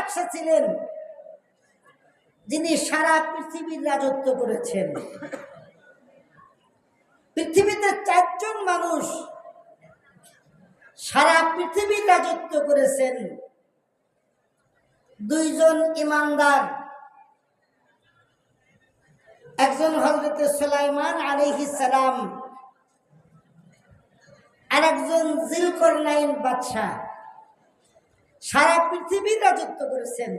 বাদশা ছিলেন যিনি সারা পৃথিবীর রাজত্ব করেছেন। পৃথিবীতে চারজন মানুষ সারা পৃথিবীর রাজত্ব করেছেন। দুইজন ইমানদার, একজন হজরত সুলাইমান আলাইহি সালাম আর একজন জিলকর নাইন বাদশাহ। সারা পৃথিবীর রাজত্ব করেছেন।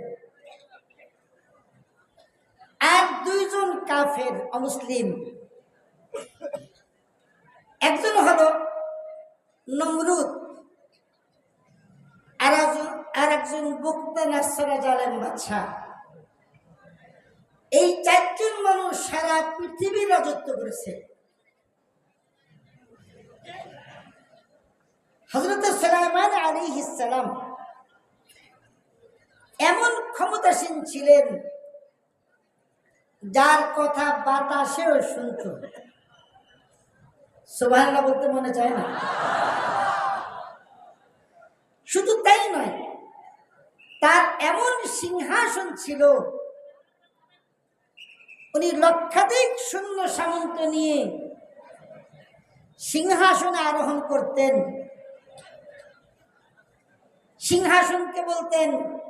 আর দুইজন কাফের, অমুসলিম। একজন হলো নমরুদ, আর একজন বক্তা নাসরা জালেম বাদশাহ। এই চারজন মানুষ সারা পৃথিবীর রাজত্ব করেছে। হজরত সালামান আলী ইসালাম এমন ক্ষমতাসীন ছিলেন যার কথা বাতাসেও শুনত। সোভানা বলতে মনে চায় না। শুধু তাই নয়, তার এমন সিংহাসন ছিল, উনি লক্ষাধিক শূন্য সামন্ত নিয়ে সিংহাসনে আরোহণ করতেন। সিংহাসনকে বলতেন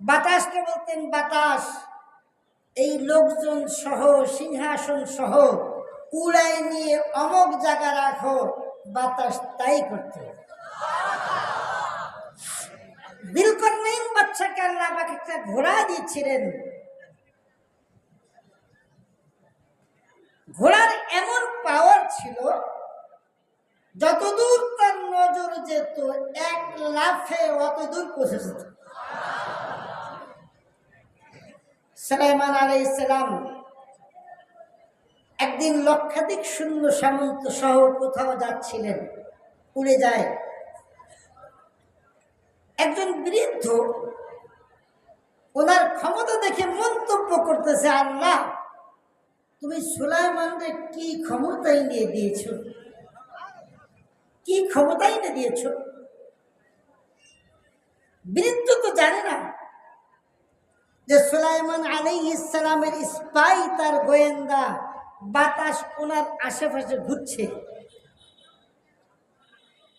বাতাসকে বলতেন বাতাস? এই লোকজন সহ, সিংহাসন সহ উড়াই নিয়ে অমক জায়গা রাখো, বাতাস তাই করত দিলকর নেই বাচ্চাকে আল্লাহ আমাকে একটা ঘোড়া দিয়েছিলেন। ঘোড়ার এমন পাওয়ার ছিল, যতদূর তার নজর যেত, এক লাফে অতদূর পৌঁছে যেত। সালাইমান আলাই ইসলাম একদিন লক্ষাধিক শূন্য সামন্ত সহ কোথাও যাচ্ছিলেন, উড়ে যায়। একজন বৃদ্ধ ওনার ক্ষমতা দেখে মন্তব্য করতেছে, আল্লাহ, তুমি সুলাইমানকে কি ক্ষমতাই নিয়ে দিয়েছ? কি ক্ষমতাই নিয়ে দিয়েছ? বৃদ্ধ তো জানে না। যে সুলাইমান আলী ইসলামের স্পাই তার গোয়েন্দা, বাতাস ওনার আশেপাশে ঘুরছে।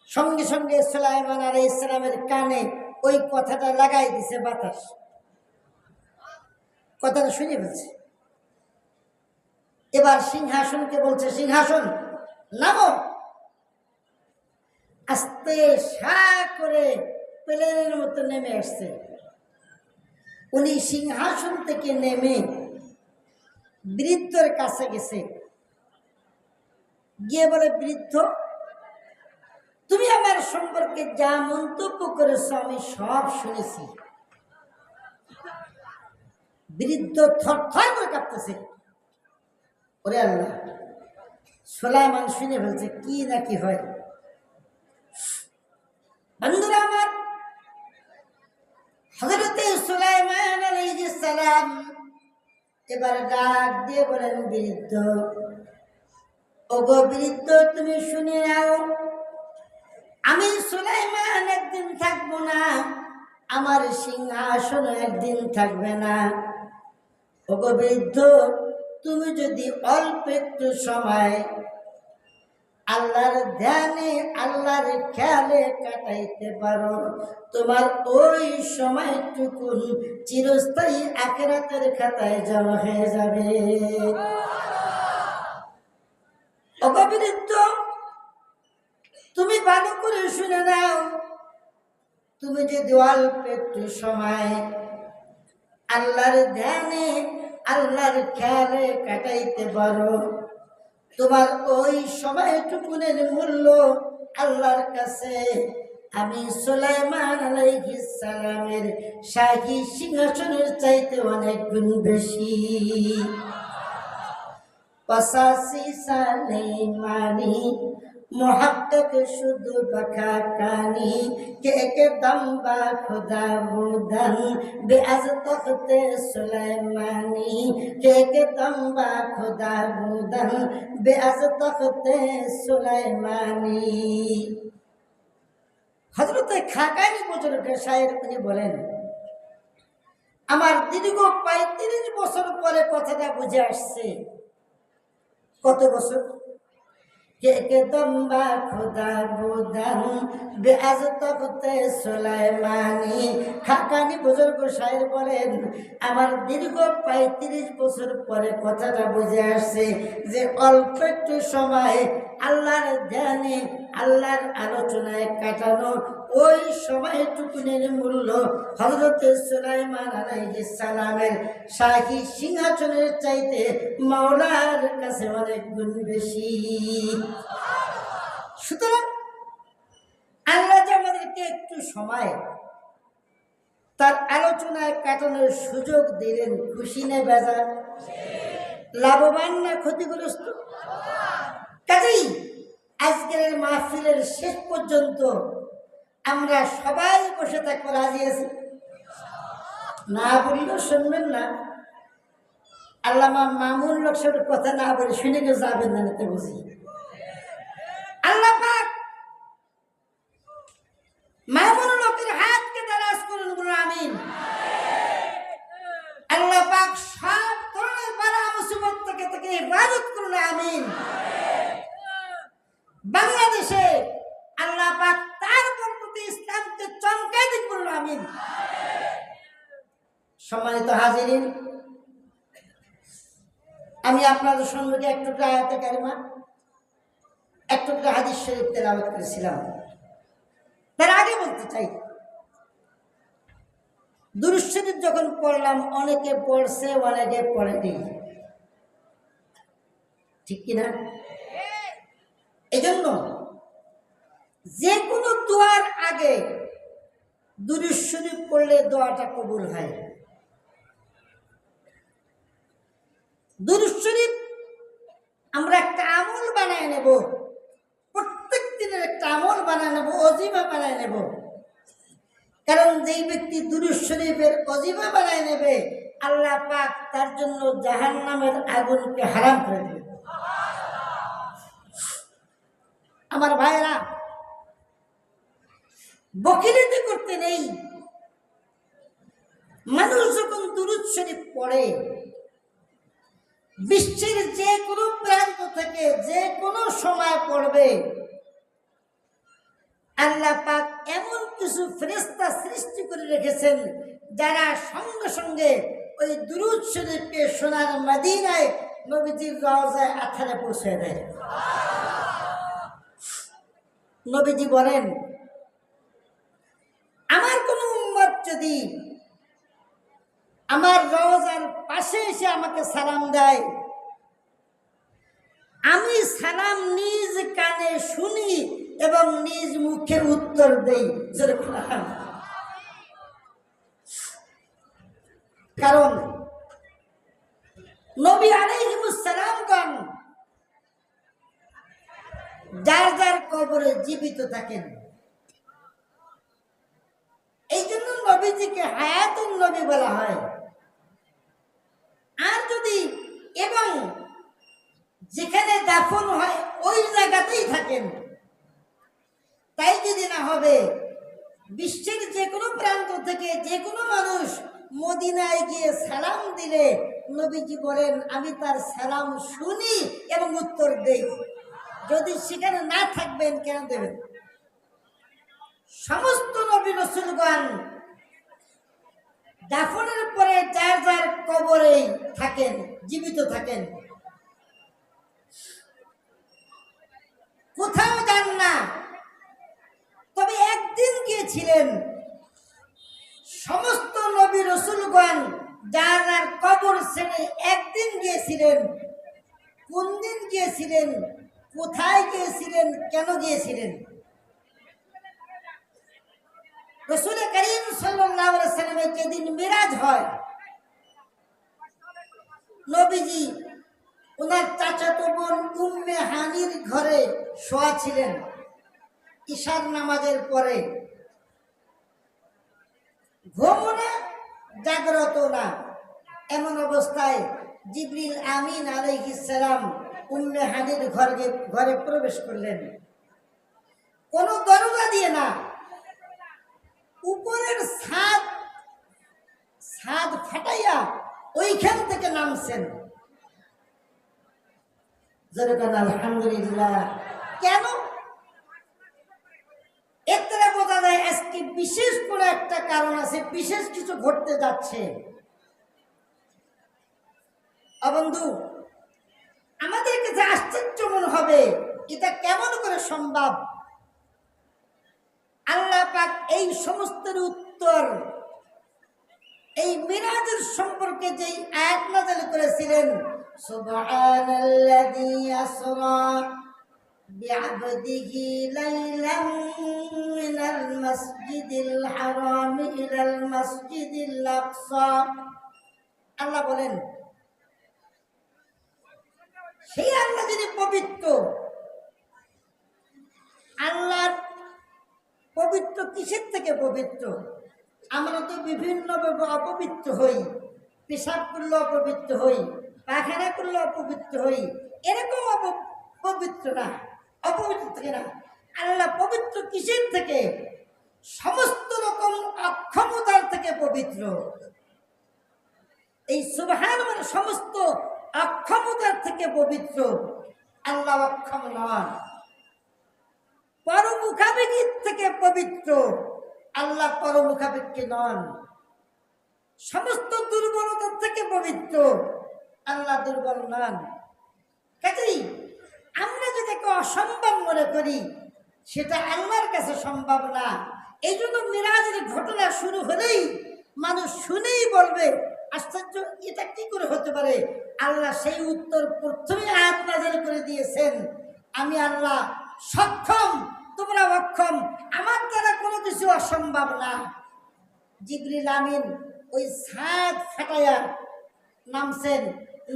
সঙ্গে সঙ্গে সুলাইমান আলী ইসলামের কানে ওই কথাটা লাগাই দিছে বাতাস। কথাটা শুনে ফেলছে। এবার সিংহাসনকে বলছে, সিংহাসন, নামো। আস্তে সা করে প্লেনের মতো নেমে আসছে। উনি সিংহাসন থেকে নেমে বৃদ্ধর কাছে গেছে। গিয়ে বলে, বৃদ্ধ, তুমি আমার সম্পর্কে যা মন্তব্য করেছ আমি সব শুনেছি। বৃদ্ধ থর থর করে কাঁপতেছে। ওরে আল্লাহ সোলাইমান শুনে ফেলছে, কি নাকি হয়? বন্ধুরা সালাম। এবার ডাক দিয়ে বলেন, বৃদ্ধ, ওগো বৃদ্ধ, তুমি শুনে নাও, আমি সুলাইমান একদিন থাকব না, আমার সিংহাসন একদিন থাকবে না। ওগো বৃদ্ধ, তুমি যদি অল্প একটু সময় আল্লাহর ধ্যানে আল্লাহর খেয়ালে কাটাইতে পারো। তোমার ওই সময়টুকুন চিরস্থায়ী আখেরাতের খাতায় জমা হয়ে যাবে। অপবিত্র তুমি ভালো করে শুনে নাও। তুমি যদি অল্প একটু সময় আল্লাহর ধ্যানে আল্লাহর খেয়ালে কাটাইতে পারো তোমার ওই সময়টুকুনের মূল্য আল্লাহর কাছে। আমি সুলাইমান আলাইহিস সালামের সিংহাসনের চাইতে অনেক গুণ বেশি। পঁচাশি সালে মানি মোহাব্বত শুধু বখা কানি, কে কে দম্বা খুদা বুদন বেআজ তখতে সুলাইমানি, কে কে দম্বা খুদা বুদন বেআজ তখতে সুলাইমানি। হজরতে খাকানি বুজুর্গের শায়ের উনি বলেন, আমার দীর্ঘ পঁয়ত্রিশ বছর পরে কথাটা বুঝে আসছে। কত বছর? কে কে দম্বা খুদা বুদান, বেআজ তখতে সুলাইমানি। খাকানি বুজুর্গ সাহেব বলেন, আমার দীর্ঘ পঁয়ত্রিশ বছর পরে কথাটা বুঝে আসছে যে, অল্প একটু সময় আল্লাহর ধ্যানে, আল্লাহর আলোচনায় কাটানো ওই সময়টুকুনের মূল্য হজরত সুলাইমান আলাইহিস সালামের শাহী সিংহাসনের চাইতে মাওলার কাছে অনেক গুণ বেশি। সুতরাং আল্লাহ যে আমাদেরকে একটু সময় তার আলোচনায় কাটানোর সুযোগ দিলেন, খুশি নে বেজার? লাভবান না ক্ষতিগ্রস্ত? কাজেই আজকের মাহফিলের শেষ পর্যন্ত আমরা সবাই বসে থাকব, রাজি আছি? না বললেও শুনবেন না। আল্লামা মামুন লোক কথা না বলে শুনে কেউ যাবেন না বুঝি আল্লাহ পাক মামুন লোকের হাতকে দারাজ করুন বলুন আমিন আল্লাহ পাক সব ধরনের বালা মুসিবত থেকে থেকে হেফাজত করুন আমিন বাংলাদেশে আল্লাহ পাক তার বরকতে ইসলামকে চমকাই দিন বলুন আমিন সম্মানিত হাজিরিন আমি আপনাদের সম্মুখে একটু আয়াতে কারিমা একটু হাদিস শরীফ তেলাওয়াত করেছিলাম। তার আগে বলতে চাই দুরুশরীফ যখন পড়লাম, অনেকে পড়ছে, অনেকে পড়েনি। ঠিক কিনা? এজন্য যে কোনো দোয়ার আগে দুরুশরীফ পড়লে দোয়াটা কবুল হয়। দুরুশরীফ আমরা একটা আমল বানায় নেব। প্রত্যেক দিনের একটা আমল বানায় নেব, অজিমা বানায় নেব। কারণ যেই ব্যক্তি দুরুজ শরীফের অজিমা বানায় নেবে, আল্লাহ পাক তার জন্য জাহান নামের আগুনকে হারাম করে দেবে আমার ভাইরা বকিরিতে করতে নেই। মানুষ যখন দুরুদ শরীফ পড়ে বিশ্বের যে কোনো প্রান্ত থেকে যে কোনো সময় পড়বে। আল্লাহ পাক এমন কিছু ফেরেস্তা সৃষ্টি করে রেখেছেন যারা সঙ্গে সঙ্গে ওই দুরুদ শরীফকে সোনার মদিনায় নবীজির রওজায় আথারে পৌঁছে দেয়। নবীজি বলেন, আমার কোন উম্মত যদি আমার রওজার পাশে এসে আমাকে সালাম দেয়। আমি সালাম নিজ কানে শুনি এবং নিজ মুখে উত্তর দেই। কারণ নবী আলাইহিমুসসালামগণ যার যার কবরে জীবিত থাকেন। এই জন্য নবীজিকে হায়াতুল নবী বলা হয়। আর যদি এবং যেখানে দাফন হয়, ওই জায়গাতেই থাকেন। তাই যদি না হবে, বিশ্বের যে কোনো প্রান্ত থেকে যে কোনো মানুষ মদিনায় গিয়ে সালাম দিলে, নবীজি বলেন, আমি তার সালাম শুনি এবং উত্তর দেই। যদি সেখানে না থাকবেন, কেন দেবেন? সমস্ত নবী রসুলগণ দাফনের পরে যার যার কবরে থাকেন, জীবিত থাকেন। কোথাও যান না। তবে একদিন গিয়েছিলেন। সমস্ত নবী রসুলগণ যার যার কবর শ্রেণি একদিন গিয়েছিলেন, কোন দিন গিয়েছিলেন, কোথায় গিয়েছিলেন, কেন গিয়েছিলেন? রসুল করিম সাল্লাহ মিরাজ হয়। নবীজি ওনার চাচাতো বোন উম্মে হানির ঘরে শোয়া ছিলেন। ঈশার নামাজের পরে। ঘুমও না জাগ্রত না। এমন অবস্থায় জিবরিল আমিন আলাইহিস সালাম উম্মে হানির ঘরে ঘরে প্রবেশ করলেন। কোনো দরজা দিয়ে না। উপরের ছাদ ছাদ নামছেন। যেরকম আলহামদুলিল্লাহ। কেন? দ্বারা বোঝা যায় আজকে বিশেষ কোনো একটা কারণ আছে, বিশেষ কিছু ঘটতে যাচ্ছে। বন্ধু আমাদের কাছে আশ্চর্য মনে হবে, এটা কেমন করে সম্ভব? আল্লাহ পাক এই সমস্তের উত্তর এই মিরাজের সম্পর্কে যেই আয়াত নাযিল করেছিলেন সুবহানাল্লাযী আসরা بعبده ليلا من المسجد الحرام إلى المسجد الأقصى আল্লাহ বলেন সেই আল্লাহ যিনি পবিত্র আল্লাহর পবিত্র কিসের থেকে পবিত্র আমরা তো বিভিন্নভাবে অপবিত্র হই। পেশাব করলে অপবিত্র হই, পায়খানা করলে অপবিত্র হই। এরকম অপবিত্র না, অপবিত্র থেকে না। আল্লাহ পবিত্র কিসের থেকে? সমস্ত রকম অক্ষমতার থেকে পবিত্র। এই সুবহান মানে সমস্ত অক্ষমতার থেকে পবিত্র। আল্লাহ অক্ষম নয় পরমুখাবেগীর থেকে পবিত্র। আল্লাহ পরমুখাবেগী নন। সমস্ত দুর্বলতার থেকে পবিত্র। আল্লাহ দুর্বল নন। কাজেই আমরা যদি যেটাকে অসম্ভব মনে করি, সেটা আল্লাহর কাছে সম্ভব না। এই জন্য মিরাজের ঘটনা শুরু হলেই মানুষ শুনেই বলবে, আশ্চর্য, এটা কি করে হতে পারে? আল্লাহ সেই উত্তর প্রথমে আয়াত নাজেল করে দিয়েছেন, আমি আল্লাহ সক্ষম তোমরা অক্ষম, আমার দ্বারা কোনো কিছু অসম্ভব না। জিবরিল আমিন ওই সাত ফাটাইয়া নামছেন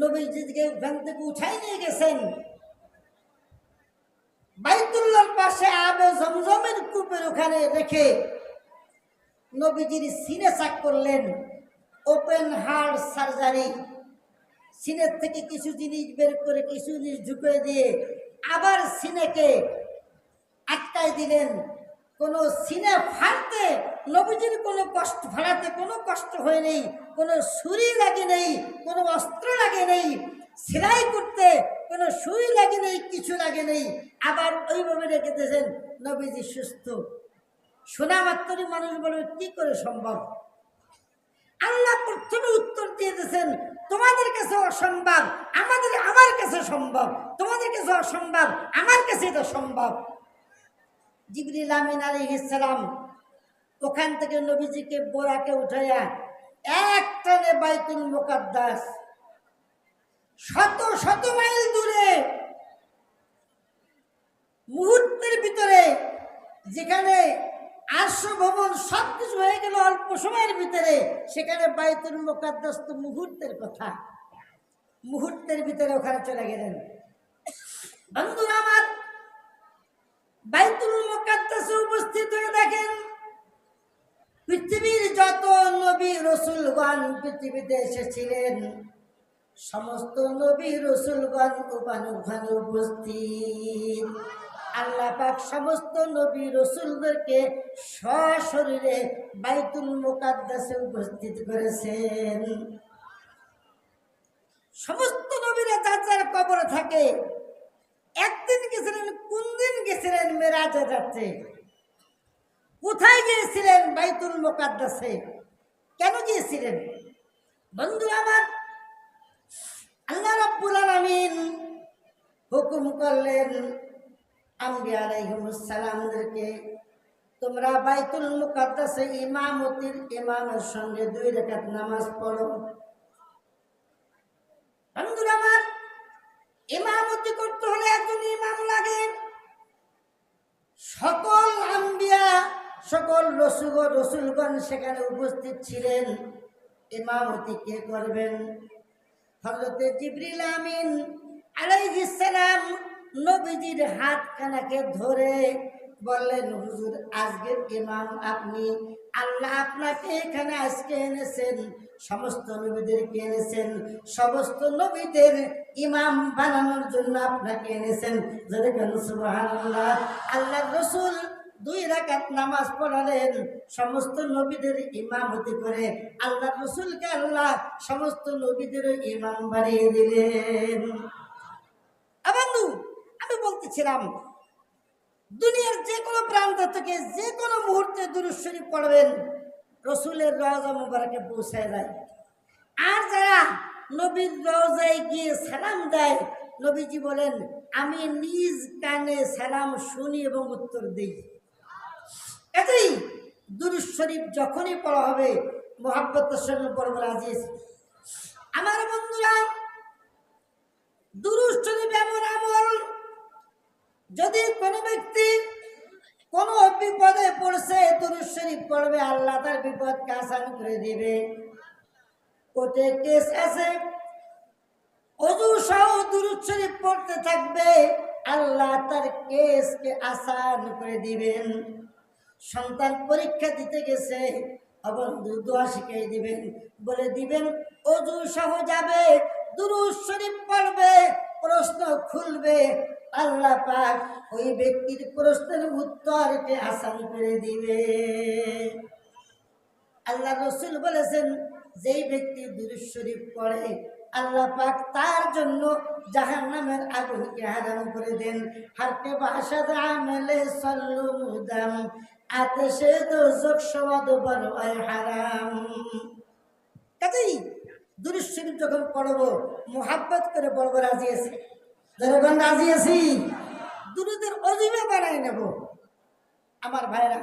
নবীজিকে ওখান থেকে উঠাই নিয়ে গেছেন। বাইতুল্লার পাশে আবে জমজমের কূপের ওখানে রেখে নবীজির সিনে চাক করলেন, ওপেন হার্ট সার্জারি। সিনের থেকে কিছু জিনিস বের করে কিছু জিনিস ঢুকিয়ে দিয়ে আবার সিনেকে আটকায় দিলেন। কোনো সিনে ফাড়তে, নবীজির কোনো কষ্ট ফাড়াতে কোনো কষ্ট হয় নেই, কোনো ছুরি লাগে নেই, কোনো অস্ত্র লাগে নেই, সেলাই করতে কোনো সুই লাগে নেই, কিছু লাগে নেই। আবার ওইভাবে রেখে দিয়েছেন, নবীজি সুস্থ। শোনা মাত্রই মানুষ বলবে, কি করে সম্ভব? আল্লাহ প্রথমে উত্তর দিয়ে দিয়েছেন, তোমাদের কাছে অসম্ভব, আমাদের, আমার কাছে সম্ভব, তোমাদের কাছে অসম্ভব, আমার কাছে এটা সম্ভব। জিবরিল আমিন আলী ইসলাম ওখান থেকে নবীজিকে বোরাকে উঠাইয়া এক টানে বাইতুল মুকাদ্দাস, শত শত মাইল দূরে মুহূর্তের ভিতরে যেখানে আশ্র ভবন সব কিছু হয়ে গেল অল্প সময়ের ভিতরে, সেখানে বাইতুল মোকাদ্দাস তো মুহূর্তের কথা। মুহূর্তের ভিতরে ওখানে চলে গেলেন। বন্ধুরা আমার বাইতুল মোকাদ্দাসে উপস্থিত হয়ে দেখেন, পৃথিবীর যত নবী রসুলগণ পৃথিবীতে এসেছিলেন, সমস্ত নবী রসুলগণ ওখানে উপস্থিত। আল্লাহ পাক সমস্ত নবী রসুলদেরকে সশরীরে বাইতুল মোকাদ্দাসে উপস্থিত করেছেন। সমস্ত নবীরা যার যার কবরে থাকে, একদিন গেছিলেন কোন দিন মেরাজে যাচ্ছে। কোথায় গিয়েছিলেন বাইতুল মোকাদ্দাসে? কেন গিয়েছিলেন? বন্ধু আমার, আল্লাহ রাব্বুল আলামিন হুকুম করলেন, আম্বিয়া আলাইহিমুস সালামদেরকে, তোমরা বাইতুল মুকাদ্দাসে ইমামতির ইমামের সঙ্গে দুই রেখাত নামাজ পড়ো। বন্ধুরা আমার, ইমামতি করতে হলে একজন ইমাম লাগে। সকল আম্বিয়া, সকল রসুল রসুলগণ সেখানে উপস্থিত ছিলেন। ইমামতি কে করবেন? হজরতে জিবরিল আমিন আলাইসালাম সালাম নবীজির হাত কানাকে ধরে বললেন, হুজুর, আজকের ইমাম আপনি আল্লাহ আপনাকে এখানে আজকে এনেছেন, সমস্ত নবীদেরকে এনেছেন, সমস্ত নবীদের ইমাম বানানোর জন্য আপনাকে এনেছেন। সুবহানাল্লাহ। আল্লাহ রসুল দুই রাকাত নামাজ পড়ালেন, সমস্ত নবীদের ইমাম হতে করে আল্লাহ রসুলকে আল্লাহ সমস্ত নবীদের ইমাম বানিয়ে দিলেন। আমি বলতেছিলাম দুনিয়ার যে কোনো প্রান্ত থেকে যে কোনো মুহূর্তে দুরুশ্বরী পড়বেন, রসুলের রওজা মুবারকে পৌঁছায় যায়। আর যারা নবীর রওজায় গিয়ে সালাম দেয়, নবীজি বলেন, আমি নিজ কানে সালাম শুনি এবং উত্তর দিই। এতেই দুরুজ শরীফ যখনই পড়া হবে মোহাব্বতের সঙ্গে পড়ব রাজি আমার বন্ধুরা দুরুজ শরীফ এমন আমল যদি কোনো ব্যক্তি কোনো বিপদে পড়ছে দুরুজ শরীফ পড়বে, আল্লাহ তার বিপদকে আসান করে দিবে। কোর্টে কেস আছে। অজু সহ দুরুদ শরীফ পড়তে থাকবে, আল্লাহ তার কেসকে আসান করে দিবেন। সন্তান পরীক্ষা দিতে গেছে অবন্ধু দোয়া শিখিয়ে দিবেন। বলে দিবেন, অজু সহ যাবে, দুরুদ শরীফ পড়বে প্রশ্ন খুলবে, আল্লাহ পাক ওই ব্যক্তির প্রশ্নের উত্তরকে আসান করে দিবে। আল্লাহ রসুল বলেছেন, যেই ব্যক্তি দুরুদ শরীফ পড়ে, আল্লাহ পাক তার জন্য জাহান নামের আগুনকে হারাম করে দেন। হারকে বাসাদ আমেলে সল্লু মুদাম আতেশে দোজক সমাদ বড় হারাম। কাজেই দুরুদ শরীফ যখন পড়ব, মোহাব্বত করে পড়ব, রাজি আছি। যখন রাজি আছি, দুরুদের অজিবে বানাই নেব। আমার ভাইরা,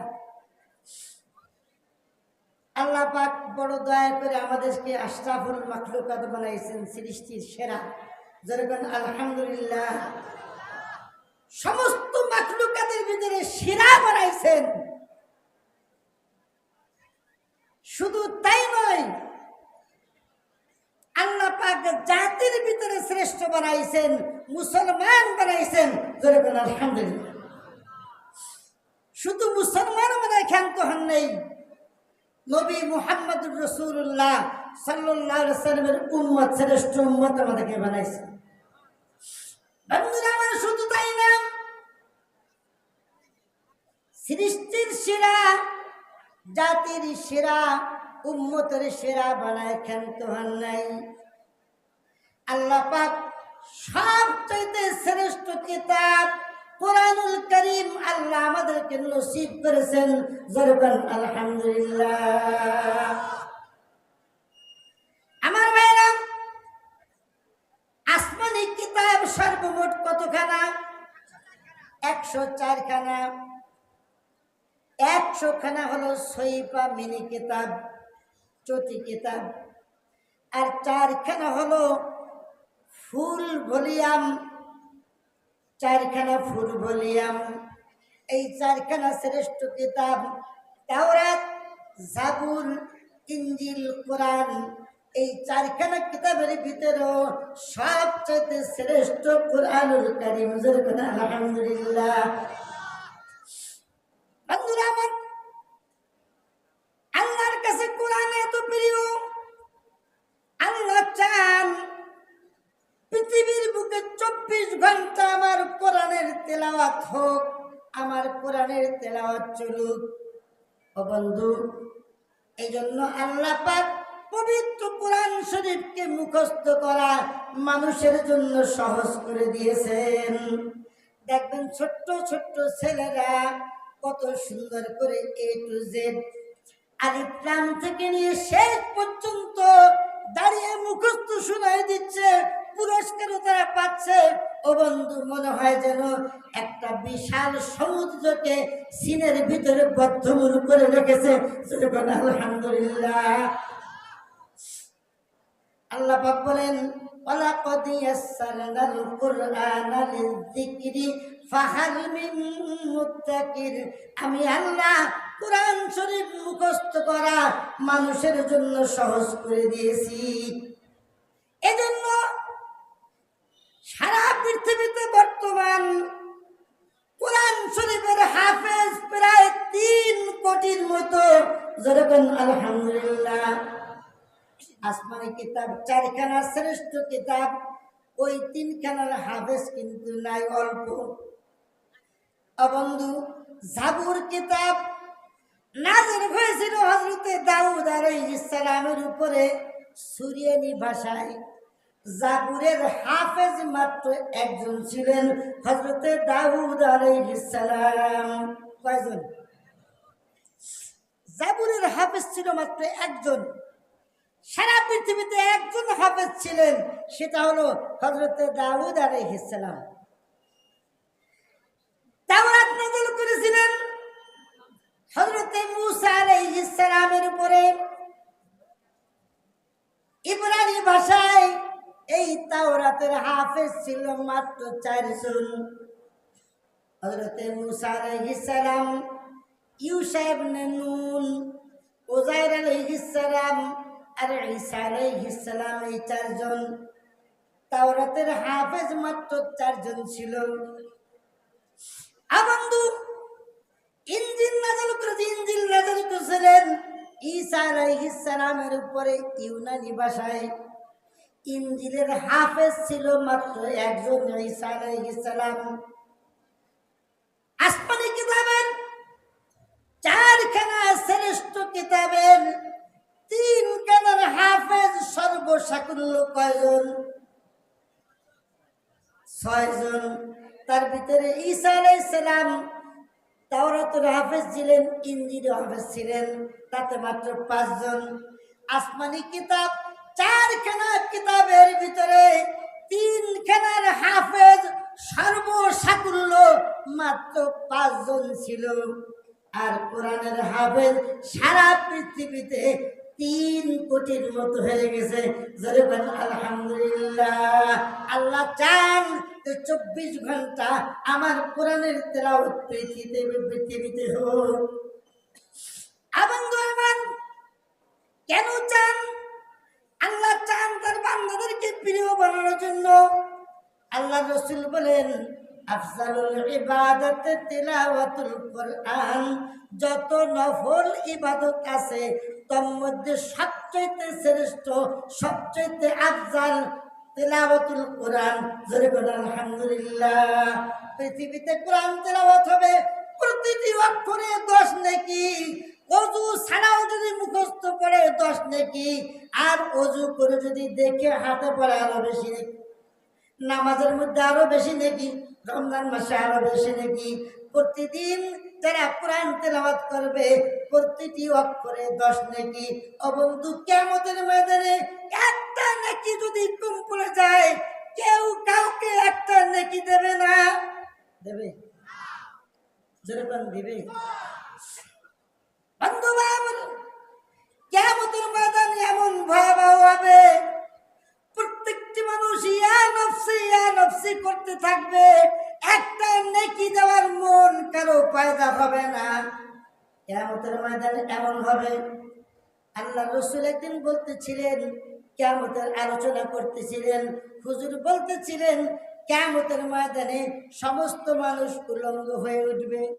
আল্লাহ পাক বড় দয়া করে আমাদেরকে আশরাফুল মাখলুকাত বানাইছেন সৃষ্টির সেরা। যেরকম আলহামদুলিল্লাহ সমস্ত মাখলুকাতের ভিতরে সেরা বানাইছেন, শুধু তাই নয়, আল্লাহ পাক জাতির ভিতরে শ্রেষ্ঠ বানাইছেন মুসলমান বানাইছেন। যেরকম আলহামদুলিল্লাহ। শুধু মুসলমান মানে ক্ষান্ত হন নেই। নবী মুহাম্মদ রসুল্লাহ সাল্লাহ সাল্লামের উম্মত, শ্রেষ্ঠ উম্মত আমাদেরকে বানাইছে। বন্ধুরা, আমার শুধু তাই না, সৃষ্টির সেরা, জাতির সেরা, উম্মতের সেরা বানায় ক্ষান্ত হন নাই। আল্লাহ পাক সবচাইতে শ্রেষ্ঠ কিতাব কোরআনুল করিম আল্লাহ আমাদেরকে নসিব করেছেন। জরবান আলহামদুলিল্লাহ। আমার ভাইরা, আসমানি কিতাব সর্বমোট কতখানা? একশো চারখানা। একশো খানা হলো সইপা মিনি কিতাব, চটি কিতাব। আর চারখানা হলো ফুল ভলিয়াম, চারখানা ফুল ভলিয়াম। এই চারখানা শ্রেষ্ঠ কিতাব, তাওরাত, জাবুর, ইঞ্জিল, কোরআন। এই চারখানা কিতাবের ভিতরেও সবচেয়ে শ্রেষ্ঠ কোরআনুল কারিম। আলহামদুলিল্লাহ। বন্ধুরা আমার, আল্লাহর কাছে কোরআন এত প্রিয় আল্লাহ চান পৃথিবীর বুকে চব্বিশ ঘণ্টা আমার কোরআনের তেলাওয়াত হোক, আমার কোরআনের তেলাওয়াত চলুক। ও বন্ধু এই জন্য আল্লাহ পাক পবিত্র কোরআন শরীফকে মুখস্থ করা মানুষের জন্য সহজ করে দিয়েছেন। দেখবেন ছোট্ট ছোট্ট ছেলেরা কত সুন্দর করে এ টু জেড আলিপ্রাম থেকে নিয়ে শেষ পর্যন্ত দাঁড়িয়ে মুখস্থ শোনায় দিচ্ছে। পুরস্কারও তারা পাচ্ছে। ও বন্ধু, মনে হয় যেন একটা বিশাল সমুদ্রকে সিনের ভিতরে বদ্ধমূল করে রেখেছে। আলহামদুলিল্লাহ। আল্লাহ পাক বলেন আমি আল্লাহ কোরআন শরীফ মুখস্থ করা মানুষের জন্য সহজ করে দিয়েছি এজন্য সারা পৃথিবীতে বর্তমান কোরআন শরীফের হাফেজ প্রায় তিন কোটির মতো। যেরকম আলহামদুলিল্লাহ, আসমানি কিতাব চারখানা শ্রেষ্ঠ কিতাব, ওই তিনখানার হাফেজ কিন্তু নাই অল্প। বন্ধু, জাবুর কিতাব নাজির হয়েছিল হজরতে দাউদ আলাইহিস সালামের উপরে, সুরিয়ানি ভাষায়। জাবুরের হাফেজ মাত্র একজন ছিলেন হজরতে দাউদ আলাইহিস সালাম। কয়জন? জাবুরের হাফেজ ছিল মাত্র একজন। সারা পৃথিবীতে একজন হাফেজ ছিলেন, সেটা হলো হজরতে দাউদ আলাইহিস সালাম। তাওরাত নাযিল করেছিলেন হজরতে মুসা আলাইহিস সালামের উপরে। ইব্রানি ভাষায় এই তাওরাতের হাফেজ ছিল মাত্র চারজন। হজরতে মুসা আলাইহিস সালাম, ইউসা ইবনে নুন ওজাইর আলাইহিস সালাম আর ঈসা আলাইহিস সালাম এই চারজন। তাওরাতের হাফেজ মাত্র চারজন ছিল। বন্ধু, ইঞ্জিল নাজল করেছে ইঞ্জিল নাজল করেছিলেন ঈসা আলাইহিস উপরে ইউনানি ভাষায়। ইঞ্জিলের হাফেজ ছিল মাত্র একজন ঈসা আলাইহিস সালাম। আসমানি কিতাবের চারখানা শ্রেষ্ঠ কিতাবের তিন খানার হাফেজ সর্বসাকুল্য কয়জন? ছয়জন। তার ভিতরে ঈসা আলাইসালাম তাওরাতুল হাফেজ ছিলেন ইঞ্জিল হাফেজ ছিলেন, তাতে মাত্র পাঁচজন। আসমানি কিতাব চারখানা কিতাবের ভিতরে তিনখানার হাফেজ সর্বসাকুল্য মাত্র পাঁচজন ছিল। আর কোরআনের হাফেজ সারা পৃথিবীতে তিন কোটির মতো হয়ে গেছে। আলহামদুলিল্লাহ। আল্লাহ চান চব্বিশ ঘণ্টা আমার কোরআনের তেলাওয়াত পৃথিবীতে পৃথিবীতে হোক। রসুল বলেন, আফজালুল ইবাদত তিলাওয়াতুল কোরআন। যত নফল ইবাদত আছে, তোর মধ্যে সবচাইতে শ্রেষ্ঠ, সবচাইতে আফজাল তেলাওয়াতুল কোরআন। জোরে বলেন, আলহামদুলিল্লাহ। পৃথিবীতে কোরআন তেলাওয়াত হবে প্রতিটি অক্ষরে দশ নাকি। অজু ছাড়াও যদি মুখস্থ করে দশ নাকি। আর অজু করে যদি দেখে হাতে পড়ে আরও বেশি নামাজের মধ্যে আরও বেশি নাকি, রমজান মাসে আরও বেশি নাকি। প্রতিদিন যারা কোরআন তেলাওয়াত করবে, প্রতিটি অক্ষরে দশ নাকি। অবন্ধু কেমতের ময়দানে একটা নাকি যদি কম পড়ে যায়, কেউ কাউকে একটা নাকি দেবে না। দেবে? যেরকম দিবে? বন্ধু কেমতের ময়দান এমন ভয়াবহ হবে মানুষ ইয়া নফসি ইয়া নফসি করতে থাকবে, একটা নেকি দেওয়ার মন কারও পয়দা হবে না। কেমতের ময়দানে এমন হবে। আল্লাহ রসুল একদিন বলতেছিলেন কেমতের আলোচনা করতেছিলেন। হুজুর বলতেছিলেন কেমতের ময়দানে সমস্ত মানুষ উলঙ্গ হয়ে উঠবে।